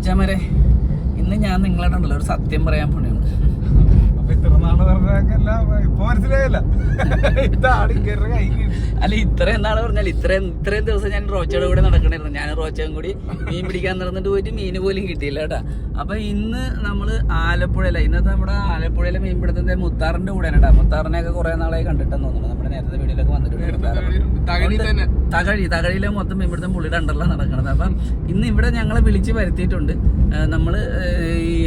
മച്ചാമാരെ ഇന്ന് ഞാൻ നിങ്ങളുടെ ഉണ്ടല്ലോ ഒരു സത്യം പറയാൻ ഇത്ര നാൾ പറഞ്ഞല്ല ഇപ്പൊ മനസ്സിലായല്ല. ഇതാണ് ഇങ്ങനെ കൈ അല്ല ഇത്രയും എന്താണ് പറഞ്ഞാൽ ഇത്രയും ഇത്രയും ദിവസം ഞാൻ റോച്ചയുടെ കൂടെ നടക്കണായിരുന്നു. ഞാൻ റോച്ചയും കൂടി മീൻ പിടിക്കാൻ നടന്നിട്ട് പോയിട്ട് മീൻ പോലും കിട്ടിയില്ല കേട്ടാ. അപ്പൊ ഇന്ന് നമ്മൾ ആലപ്പുഴയില ഇന്നത്തെ നമ്മുടെ ആലപ്പുഴയിലെ മീൻ പിടുത്തത്തിന്റെ മുത്താറിന്റെ കൂടെ കേട്ടാ. മുത്താറിനെ ഒക്കെ കുറെ നാളായി കണ്ടിട്ടെന്ന് തോന്നുന്നു. നമ്മുടെ നേരത്തെ വീഡിയോയിലൊക്കെ വന്നിട്ട് തകഴി തകഴിയിലെ മൊത്തം മീൻപിടുത്തം പുള്ളിയുടെ അണ്ടറിലാണ് നടക്കണത്. അപ്പം ഇന്ന് ഇവിടെ ഞങ്ങളെ വിളിച്ച് വരുത്തിയിട്ടുണ്ട്. നമ്മൾ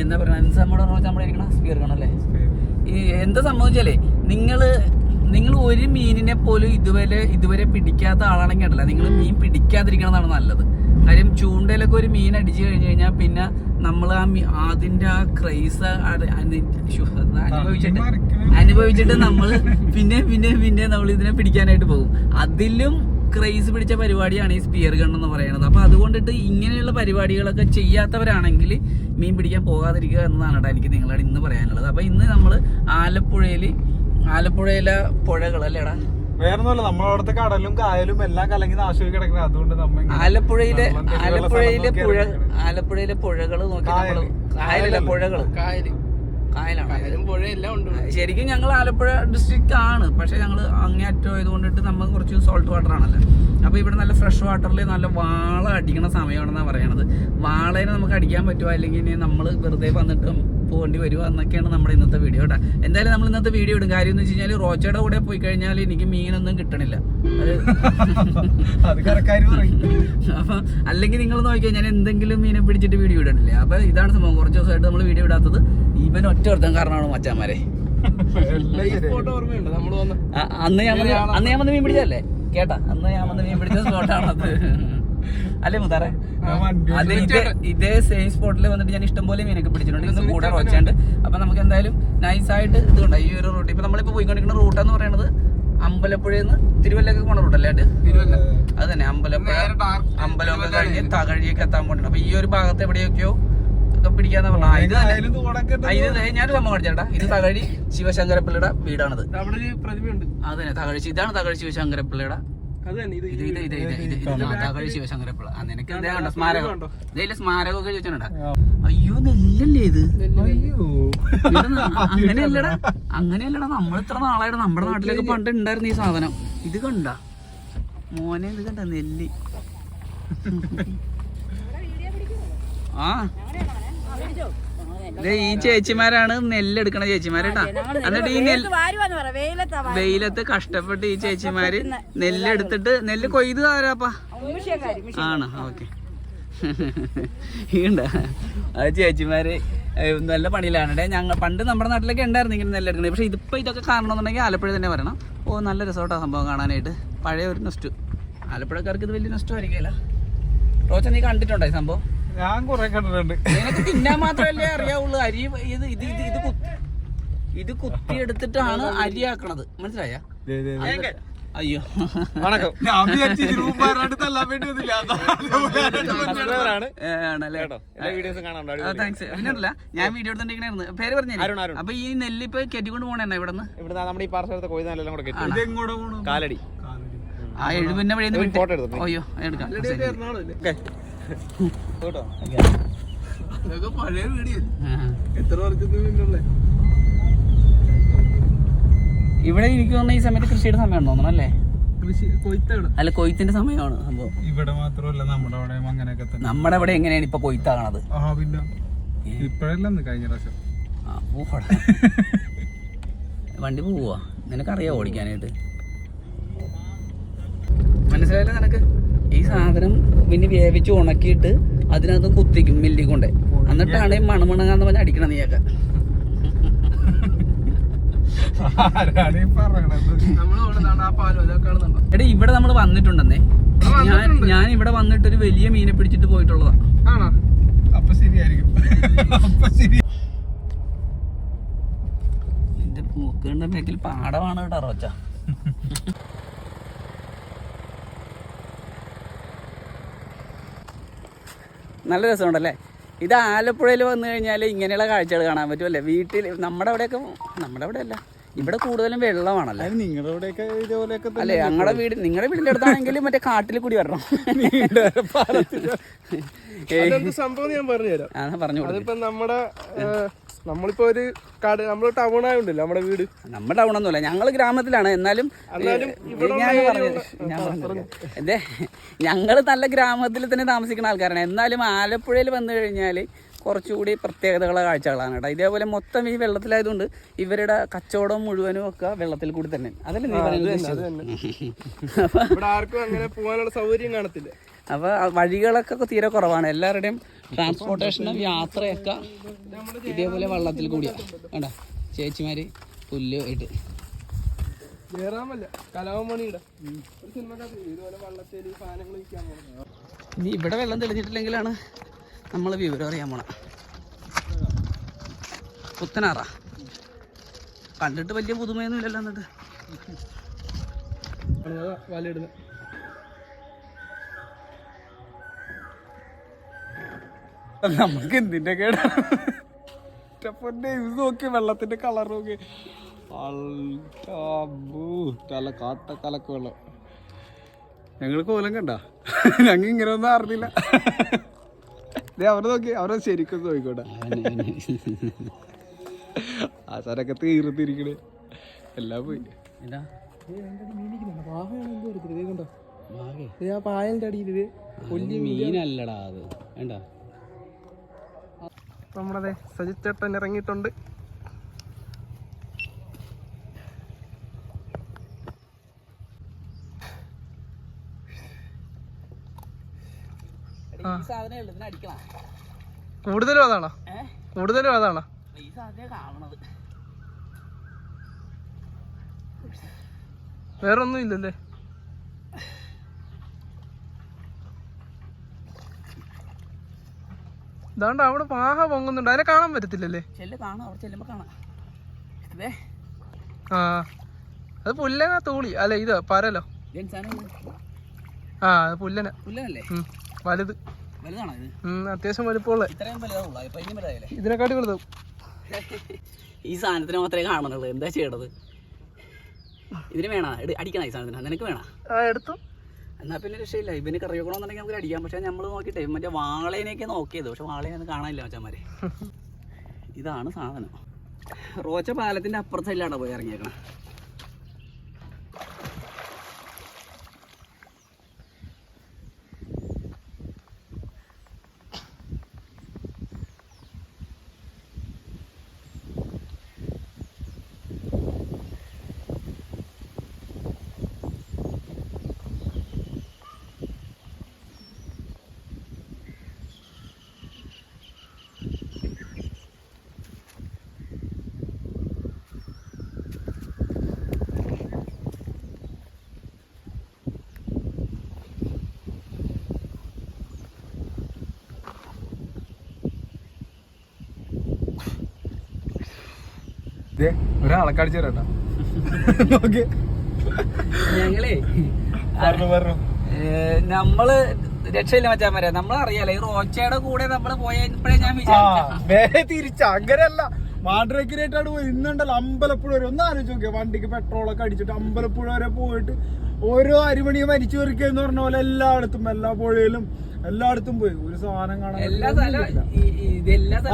എന്താ പറയുക നമ്മുടെ റോച്ച നമ്മുടെ ഇരിക്കണം സ്പീർ കാണല്ലേ ഈ എന്താ സംഭവിച്ചാലേ നിങ്ങൾ നിങ്ങൾ ഒരു മീനിനെ പോലും ഇതുവരെ ഇതുവരെ പിടിക്കാത്ത ആളാണെങ്കിൽ അല്ല നിങ്ങൾ മീൻ പിടിക്കാതിരിക്കണതാണ് നല്ലത്. കാര്യം ചൂണ്ടയിലൊക്കെ ഒരു മീൻ അടിച്ചു കഴിഞ്ഞു കഴിഞ്ഞാൽ പിന്നെ നമ്മൾ ആ അതിന്റെ ആ ക്രൈസ് അനുഭവിച്ചിട്ട് അനുഭവിച്ചിട്ട് നമ്മൾ പിന്നെ പിന്നെ പിന്നെ നമ്മൾ ഇതിനെ പിടിക്കാനായിട്ട് പോകും. അതിലും ക്രൈസ് പിടിച്ച പരിപാടിയാണ് ഈ സ്പിയർ ഗൺ എന്ന് പറയുന്നത്. അപ്പോൾ അതുകൊണ്ടിട്ട് ഇങ്ങനെയുള്ള പരിപാടികളൊക്കെ ചെയ്യാത്തവരാണെങ്കിൽ മീൻ പിടിക്കാൻ പോകാതിരിക്കുക എന്നതാണ് കേട്ടോ എനിക്ക് നിങ്ങളോട് ഇന്ന് പറയാനുള്ളത്. അപ്പോൾ ഇന്ന് നമ്മൾ ആലപ്പുഴയിൽ ആലപ്പുഴയിലെ പുഴകൾ അല്ലേടാ വേറൊന്നുമല്ല നമ്മളവിടുത്തെ കടലും കായലും എല്ലാം കലങ്ങി നാശമായി കിടക്കുന്നത് അതുകൊണ്ട് നമ്മൾ ആലപ്പുഴയിലെ ആലപ്പുഴയിലെ പുഴ ആലപ്പുഴയിലെ പുഴകൾ നോക്കി നമ്മൾ കായലല്ല പുഴകൾ. കായൽ. കായലാണ്. കായലും പുഴ എല്ലാം ഉണ്ട് ശരിക്കും ഞങ്ങൾ ആലപ്പുഴ ഡിസ്ട്രിക്റ്റ് ആണ്. പക്ഷെ ഞങ്ങൾ അങ്ങേയറ്റം ആയതുകൊണ്ടിട്ട് നമ്മൾ കുറച്ച് സോൾട്ട് വാട്ടർ ആണല്ലോ. അപ്പോൾ ഇവിടെ നല്ല ഫ്രഷ് വാട്ടറിൽ നല്ല വാള അടിക്കണ സമയമാണെന്നാണ് പറയണത്. വാളേനെ നമുക്ക് അടിക്കാൻ പറ്റുമോ അല്ലെങ്കിൽ നമ്മൾ വെറുതെ വന്നിട്ട് പോകേണ്ടി വരിക എന്നൊക്കെയാണ് നമ്മുടെ ഇന്നത്തെ വീഡിയോ കേട്ടോ എന്തായാലും നമ്മൾ ഇന്നത്തെ വീഡിയോ ഇടും. കാര്യം എന്ന് വെച്ച് കഴിഞ്ഞാൽ റോച്ചയുടെ കൂടെ പോയി കഴിഞ്ഞാൽ എനിക്ക് മീനൊന്നും കിട്ടണില്ല. അത് അത് കരക്കാര് പറയും. അപ്പൊ അല്ലെങ്കിൽ നിങ്ങൾ നോക്കിയാൽ ഞാൻ എന്തെങ്കിലും മീനെ പിടിച്ചിട്ട് വീഡിയോ ഇടണില്ലേ? അപ്പൊ ഇതാണ് സംഭവം. കുറച്ച് ദിവസമായിട്ട് നമ്മൾ വീഡിയോ ഇടാത്തത്. ഇവൻ ഒറ്റ ഒരുത്തം കാരണമാണ് മച്ചാന്മാരെ. എല്ലാം ഈ ഓർമ്മയുണ്ട്? നമ്മൾ വന്ന അന്ന് ഞാൻ അന്ന് ഞാൻ വന്ന് മീൻ പിടിച്ചല്ലേ കേട്ടാ. അന്ന് ഞാൻ വന്ന് മീൻ പിടിച്ച സ്പോട്ടാണത് അല്ലേ മുതാറെ അതെ ഇതേ സെയിം സ്പോട്ടിൽ വന്നിട്ട് ഞാൻ ഇഷ്ടംപോലെ മീനൊക്കെ പിടിച്ചിട്ടുണ്ട്. ഇന്ന് കൂടെ റോച്ചുണ്ട് അപ്പൊ നമുക്ക് എന്തായാലും നൈസ് ആയിട്ട് ഇത് കണ്ടോ? ഈ ഒരു റൂട്ട് ഇപ്പൊ നമ്മളിപ്പോ പോയിക്കൊണ്ടിരിക്കുന്ന റൂട്ട് എന്ന് പറയുന്നത് അമ്പലപ്പുഴയിൽ നിന്ന് തിരുവല്ലക്ക് പോണ റൂട്ടല്ലേ തിരുവല്ല. അത് തന്നെ. അമ്പലപ്പുഴ അമ്പലമൊക്കെ കഴിഞ്ഞ് തകഴിയൊക്കെ എത്താൻ പോകണം അപ്പൊ ഈ ഒരു ഭാഗത്ത് എവിടെയൊക്കെയോ ഒക്കെ പിടിക്കാന്ന് പറഞ്ഞു. ഇത് ഞാനൊരു സംഭവം കാണിച്ചേട്ടാ ഇത് തകഴി ശിവശങ്കരപ്പിള്ളയുടെ വീടാണത്. അത് തകഴി ഇതാണ് തകഴി ശിവശങ്കരപ്പിള്ളയുടെ ഇത് ഇത് ഇത് ഇത് ഇത് ഇത് ഇത് ആ, തകഴി ശിവശങ്കരപ്പിള്ള ആ നിനക്ക് എന്താ കണ്ടോ സ്മാരകം ഇതിലെ സ്മാരകമൊക്കെ ചോദിച്ചിട്ടുണ്ടാ അയ്യോ നെല്ലല്ലേ ഇത്? ഇവിടെ ന- അങ്ങനെയല്ലടാ. അങ്ങനെയല്ലടാ നമ്മൾ ഇത്ര നാളായിട്ട് നമ്മുടെ നാട്ടിലൊക്കെ പണ്ട് ഉണ്ടായിരുന്നു ഈ സാധനം. ഇത് കണ്ട. മോനെ ഇത് കണ്ട നെല്ല്. ആ. ഈ ചേച്ചിമാരാണ് നെല്ലെടുക്കണ ചേച്ചിമാരേട്ടാ എന്നിട്ട് ഈ നെല്ല് വെയിലത്താ കഷ്ടപ്പെട്ട് ഈ ചേച്ചിമാര് നെല്ലെടുത്തിട്ട് നെല്ല് കൊയ്ത് ആരാപ്പാ ആണ് ഓക്കെ. ഈണ്ട അത് ചേച്ചിമാര് നല്ല പണിയിലാണ്. ഞങ്ങൾ പണ്ട് നമ്മുടെ നാട്ടിലൊക്കെ ഉണ്ടായിരുന്നു ഇങ്ങനെ നെല്ലെടുക്കണത്. പക്ഷെ ഇതിപ്പോ ഇതൊക്കെ കാണണമെന്നുണ്ടെങ്കിൽ ആലപ്പുഴ തന്നെ വരണം. ഓ നല്ല റിസോർട്ടാണ് സംഭവം കാണാനായിട്ട്. പഴയ ഒരു നെസ്റ്റു. ആലപ്പുഴക്കാർക്ക് ഇത് വലിയ നെസ്റ്റു ആയിരിക്കില്ല റോച്ച നീ കണ്ടിട്ടുണ്ടോ ഈ സംഭവം? ഞാൻ കൊറേ കണ്ടിട്ടുണ്ട്. എനിക്ക് തിന്നാൻ മാത്രമല്ലേ അറിയാവുള്ളൂ. അരി ഇത് ഇത് ഇത് ഇത് കുത്തി ഇത് കുത്തി എടുത്തിട്ടാണ് അരി ആക്കണത് മനസ്സിലായ? ദേ, ദേ, ദേ. അയ്യോ. വണക്കം. താങ്ക്സ് പിന്നല്ല ഞാൻ വീഡിയോ എടുത്തോണ്ടിരിക്കണായിരുന്നു. പേര് പറഞ്ഞു. അപ്പൊ ഈ നെല്ല് ഇപ്പൊ കെട്ടിക്കൊണ്ട് പോണേ ഇവിടെ നിന്ന് ഇവിടെ നമ്മുടെ ഈ പാർശ്വത്തെ കൊയ്താനെല്ലാം കൂടെ കെട്ടി. ഇത് എങ്ങോട്ടാ പോണു കാലടി. ആ എഴുപിന്റെ വഴി? അയ്യോ എടുക്കാം. പഴയ വീഡിയോ എത്ര വർഷത്തിന് ഇവിടെ എനിക്ക് തോന്നുന്ന ഈ സമയത്ത് കൃഷിയുടെ സമയമാണ് തോന്നണം അല്ലേ? അല്ല കൊയ്ത്തിന്റെ സമയമാണ് സംഭവം. ഇവിടെ മാത്രമല്ല നമ്മുടെ അവിടെ അങ്ങനെയൊക്കെ തന്നെ. നമ്മുടെ ഇവിടെ എങ്ങനെയാണ് ഇപ്പൊ കൊയ്ത്താകണത്? ഇപ്പഴല്ലെന്ന് കഴിഞ്ഞ പ്രാവശ്യം? വണ്ടി പോവാ നിനക്കറിയാ ഓടിക്കാനായിട്ട്? മനസ്സിലായില്ല നിനക്ക്? ഈ സാധനം പിന്നെ വേവിച്ച് ഉണക്കിയിട്ട് അതിനകത്ത് കുത്തിക്കും മില്ലി കൊണ്ടേ. എന്നിട്ടാണ് ഈ മണമണങ്ങാന്ന് പറഞ്ഞ അടിക്കണം നീയൊക്കെ. എടാ ഇവിടെ നമ്മൾ വന്നിട്ടുണ്ടെന്നേ. ഞാൻ ഞാൻ ഇവിടെ വന്നിട്ട് ഒരു വലിയ മീനെ പിടിച്ചിട്ട് പോയിട്ടുള്ളതാ. ആണോ? അപ്പൊ ശരിയായിരിക്കും. അപ്പൊ ശരി എന്റെ മൂക്കേണ്ട ബാക്കിൽ പാടമാണ് കേട്ടോ റോച്ച. നല്ല രസമുണ്ടല്ലേ? ഇത് ആലപ്പുഴയിൽ വന്നു കഴിഞ്ഞാൽ ഇങ്ങനെയുള്ള കാഴ്ചകൾ കാണാൻ പറ്റുമല്ലേ വീട്ടിൽ നമ്മുടെ അവിടെയൊക്കെ നമ്മുടെ അവിടെ അല്ല ഇവിടെ കൂടുതലും വെള്ളമാണല്ലോ? നിങ്ങളുടെ ഇവിടെയൊക്കെ ഇതേപോലെയൊക്കെ അല്ലേ ഞങ്ങളുടെ വീട് നിങ്ങളുടെ വീടിന്റെ അടുത്താണെങ്കിൽ മറ്റേ കാട്ടിൽ കൂടി വരണം. സംഭവം ഞാൻ പറഞ്ഞുതരാം. പറഞ്ഞു. അതിപ്പോ നമ്മുടെ നമ്മളിപ്പോ ഒരു കട നമ്മൾ ടൗൺ ആയോണ്ടല്ലോ നമ്മുടെ വീട്? നമ്മുടെ ടൗൺ ഒന്നുമില്ല ഞങ്ങൾ ഗ്രാമത്തിലാണ്. എന്നാലും അതെ ഞങ്ങൾ നല്ല ഗ്രാമത്തിൽ തന്നെ താമസിക്കുന്ന ആൾക്കാരാണ്. എന്നാലും ആലപ്പുഴയിൽ വന്നു കഴിഞ്ഞാൽ കുറച്ചുകൂടി പ്രത്യേകതകളെ കാഴ്ചകളാണ് കേട്ടോ. ഇതേപോലെ മൊത്തം ഈ വെള്ളത്തിലായതുകൊണ്ട് ഇവരുടെ കച്ചവടം മുഴുവനും ഒക്കെ വെള്ളത്തിൽ കൂടി തന്നെ. അതല്ലേ നീ പറയാൻ ഉദ്ദേശിച്ചത്? ഇവിടെ ആർക്കും അങ്ങനെ പോകാനുള്ള സൗകര്യം കാണത്തില്ല. അപ്പൊ വഴികളൊക്കെ തീരെ കുറവാണ്. എല്ലാവരുടെയും ട്രാൻസ്പോർട്ടേഷനും യാത്രയൊക്കെ ഇതേപോലെ വള്ളത്തിൽ കൂടിയാ. വേണ്ട ചേച്ചിമാര് പുല്ല് ആയിട്ട്. ഇനി ഇവിടെ വെള്ളം തെളിഞ്ഞിട്ടില്ലെങ്കിലാണ് നമ്മൾ വിവരം അറിയാൻ പോണ. പുത്തനാറ. കണ്ടിട്ട് വലിയ പുതുമയൊന്നും ഇല്ലല്ലോ എന്നിട്ട്. നമുക്ക് എന്തിന്റെ കേടാണ്? ഇത് നോക്കി വെള്ളത്തിന്റെ കളർ നോക്കി. തല കാട്ട കലക്ക് വെള്ളം. ഞങ്ങൾ കോലം കണ്ട? ഞങ്ങൾ ഇങ്ങനെ ഒന്നും അറിഞ്ഞില്ല. അവരെ നോക്കി അവരെ ശരിക്കും നോക്കിക്കോട്ടെ. ആ സാറൊക്കെ തീർത്തിരിക്കണേ എല്ലാം പോയി. പായലിന്റെ അത് മീനല്ലടാ അത്. വേണ്ട. നമ്മുടെ സജിച്ചേട്ടൻ ഇറങ്ങിയിട്ടുണ്ട്. സാധനം ഇതിനെ അടിക്കണം. കൂടുതലും അതാണോ? കൂടുതലും അതാണോ? ഈ സാധനം കാണണത് വേറൊന്നും ഇല്ലല്ലേ? ഇതാണ്ട് അവിടെ പാഹ പൊങ്ങുന്നുണ്ട്. അതിനെ കാണാൻ പറ്റത്തില്ലല്ലേ? ആ. അത് പുല്ലനാ തൂളി. അല്ല ഇത് പരലോ? ആ അത് പുല്ലന. വലുത്. അത്യാവശ്യം വലുപ്പമുള്ള. ഇതിനെക്കാട്ടി വലുതും ഈ സാധനത്തിന് മാത്രമേ കാണുന്നുള്ളൂ. എന്താ ചെയ്യണത്? ഇതിന് വേണോ? അടിക്കണം ഈ സാധനത്തിന്? നിനക്ക് വേണോ? എടുത്തു. എന്നാ പിന്നെ രക്ഷയില്ല. ഇവന് കറിയൊക്കണമെന്നുണ്ടെങ്കിൽ നമുക്ക് അടിക്കാം. പക്ഷെ നമ്മൾ നോക്കിയിട്ടേ മറ്റേ വാളേനെയൊക്കെ നോക്കിയത്. പക്ഷെ വാളേനെ കാണാനില്ല മച്ചന്മാരെ. ഇതാണ് സാധനം. റോച്ച പാലത്തിന്റെ അപ്പുറത്തെ പോയി ഇറങ്ങിയേക്കണം? ഒരാളെ തരാട്ടാ നോക്കി. ഞങ്ങളേ പറഞ്ഞു പറഞ്ഞു. നമ്മൾ രക്ഷയില്ല മച്ചാമാരെ നമ്മളറിയാലോ ഈ റോച്ചയുടെ കൂടെ നമ്മൾ പോയപ്പോഴേ ഞാൻ വിചാരിച്ചു. തിരിച്ച. അങ്ങനെയല്ല. മാഡ്രേക്കിനായിട്ടാണ് പോയി ഇന്നുണ്ടല്ലോ അമ്പലപ്പുഴ വരെ. ഒന്ന് ആലോചിച്ച് നോക്കിയാ വണ്ടിക്ക് പെട്രോളൊക്കെ അടിച്ചിട്ട് അമ്പലപ്പുഴ വരെ പോയിട്ട് ഓരോ അരിമണിയും മരിച്ചു വരിക എന്ന് പറഞ്ഞ പോലെ എല്ലായിടത്തും എല്ലാ പുഴയിലും എല്ലായിടത്തും പോയി. ഒരു സാധനം കാണാൻ എല്ലാ സ്ഥലവും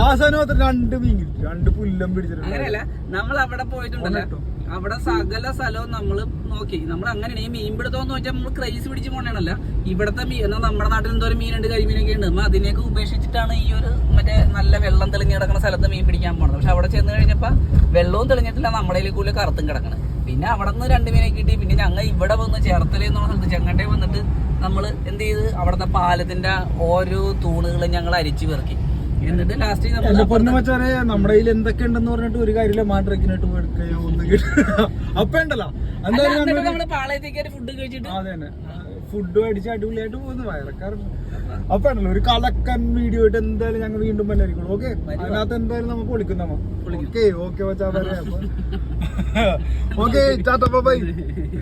ആ സാധനം മാത്രം രണ്ട് മീൻ കിട്ടി. രണ്ട് പുല്ലം പിടിച്ചിട്ടുണ്ട്. അങ്ങനെയല്ല നമ്മൾ അവിടെ പോയിട്ടുണ്ടല്ലോ കേട്ടോ. അവിടെ സകല സ്ഥലവും നമ്മൾ നോക്കി. നമ്മൾ അങ്ങനെ ഈ മീൻ പിടുത്തം എന്ന് വെച്ചാൽ നമ്മൾ ക്രൈസ് പിടിച്ച് പോണേണല്ല ഇവിടത്തെ മീൻ എന്നാൽ നമ്മുടെ നാട്ടിൽ എന്തോ എന്തോരം മീനുണ്ട് കരിമീനൊക്കെ ഉണ്ട്. നമ്മൾ അതിനെയൊക്കെ ഉപേക്ഷിച്ചിട്ടാണ് ഈ ഒരു മറ്റേ നല്ല വെള്ളം തെളിഞ്ഞ് കിടക്കുന്ന സ്ഥലത്ത് മീൻ പിടിക്കാൻ പോണത്. പക്ഷെ അവിടെ ചെന്ന് കഴിഞ്ഞപ്പോ വെള്ളവും തെളിഞ്ഞിട്ടില്ല നമ്മുടെ കൂടുതൽ കറുത്തും കിടക്കണം. പിന്നെ അവിടെ നിന്ന് രണ്ട് മീനെ കിട്ടി. പിന്നെ ഞങ്ങൾ ഇവിടെ വന്ന് ചേർത്തല എന്നുള്ള സ്ഥലത്ത് ചെങ്ങട്ടെ വന്നിട്ട് നമ്മൾ എന്ത് ചെയ്ത്? അവിടുത്തെ പാലത്തിന്റെ ഓരോ തൂണുകളും ഞങ്ങൾ അരിച്ചു പെറുക്കി. എന്നിട്ട് ലാസ്റ്റ് എന്റെ പൊന്നു നമ്മൾ മച്ചാനെ നമ്മുടെ കയ്യിൽ എന്തൊക്കെ ഉണ്ടെന്ന് പറഞ്ഞിട്ട് ഒരു കാര്യമില്ല. മാട്രക്കിനായിട്ട് എടുക്കുകയോ ഒന്നും കിട്ടില്ല അപ്പൊ ഉണ്ടല്ലോ. എന്തായാലും ഞങ്ങൾ- നമ്മൾ പാളയത്തേക്ക് ഫുഡ് കഴിച്ചിട്ട്? അതെ തന്നെ ഫുഡ് അടിച്ച് അടിപൊളിയായിട്ട് പോകുന്നു വയറക്കാർ അപ്പൊ ആണല്ലോ ഒരു കളക്കൻ വീഡിയോ ആയിട്ട് എന്തായാലും ഞങ്ങൾ വീണ്ടും വല്ലായിരിക്കും ഓക്കെ അതിനകത്ത് എന്തായാലും നമുക്ക് വിളിക്കുന്നോ നമ്മ. ഓക്കെ ഓക്കെ വെച്ചാ പറയാം. Okay bye